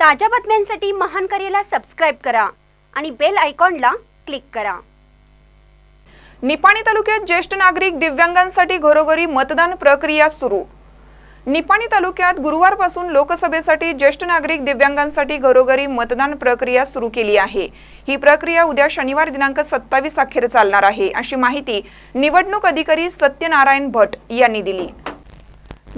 ताज्या बातम्यांसाठी महान करेला सबस्क्राईब करा आणि बेल आयकॉनला क्लिक करा. निपाणी तालुक्यात ज्येष्ठ नागरिक दिव्यांगांसाठी घरोघरी मतदान प्रक्रिया सुरू. निपाणी तालुक्यात गुरुवारपासून लोकसभेसाठी ज्येष्ठ नागरिक दिव्यांगांसाठी घरोघरी मतदान प्रक्रिया सुरू केली आहे. ही प्रक्रिया उद्या शनिवार दिनांक सत्तावीस अखेर चालणार आहे अशी माहिती निवडणूक अधिकारी सत्यनारायण भट यांनी दिली.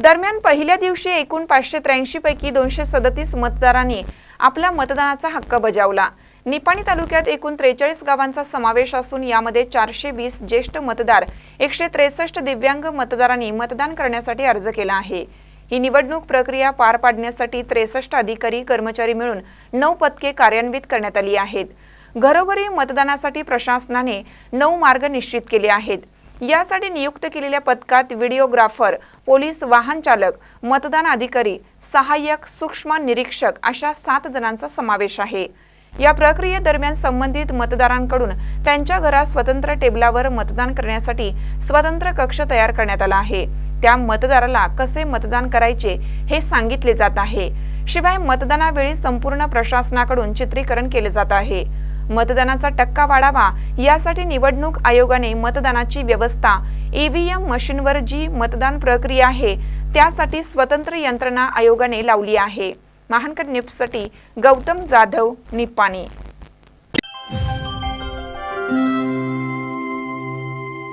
दरम्यान पहिल्या दिवशी एकूण पाचशे त्र्याऐंशी पैकी दोनशे सदतीस मतदारांनी आपला मतदानाचा हक्क बजावला. निपाणी तालुक्यात एकूण त्रेचाळीस गावांचा समावेश असून यामध्ये चारशे वीस ज्येष्ठ मतदार एकशे त्रेसष्ट दिव्यांग मतदारांनी मतदान करण्यासाठी अर्ज केला आहे. ही निवडणूक प्रक्रिया पार पाडण्यासाठी त्रेसष्ट अधिकारी कर्मचारी मिळून नऊ पथके कार्यान्वित करण्यात आली आहेत. घरोघरी मतदानासाठी प्रशासनाने नऊ मार्ग निश्चित केले आहेत. यासाठी नियुक्त केलेल्या पथकात व्हिडिओग्राफर पोलीस वाहन चालक मतदान अधिकारी सहाय्यक सूक्ष्म निरीक्षक अशा सात जणांचा समावेश आहे. या प्रक्रियेदरम्यान संबंधित मतदारांकडून त्यांच्या घरात स्वतंत्र टेबलावर मतदान करण्यासाठी स्वतंत्र कक्ष तयार करण्यात आला आहे. त्या मतदाराला कसे मतदान करायचे हे सांगितले जात आहे. शिवाय मतदानावेळी संपूर्ण प्रशासनाकडून चित्रीकरण केले जात आहे. मतदानाचा टक्का वाढावा यासाठी निवडणूक आयोगाने मतदानाची व्यवस्था ईव्हीएम मशीनवर जी मतदान प्रक्रिया आहे त्यासाठी स्वतंत्र यंत्रणा आयोगाने लावली आहे. महानकर न्यूजसाठी गौतम जाधव निपाणी.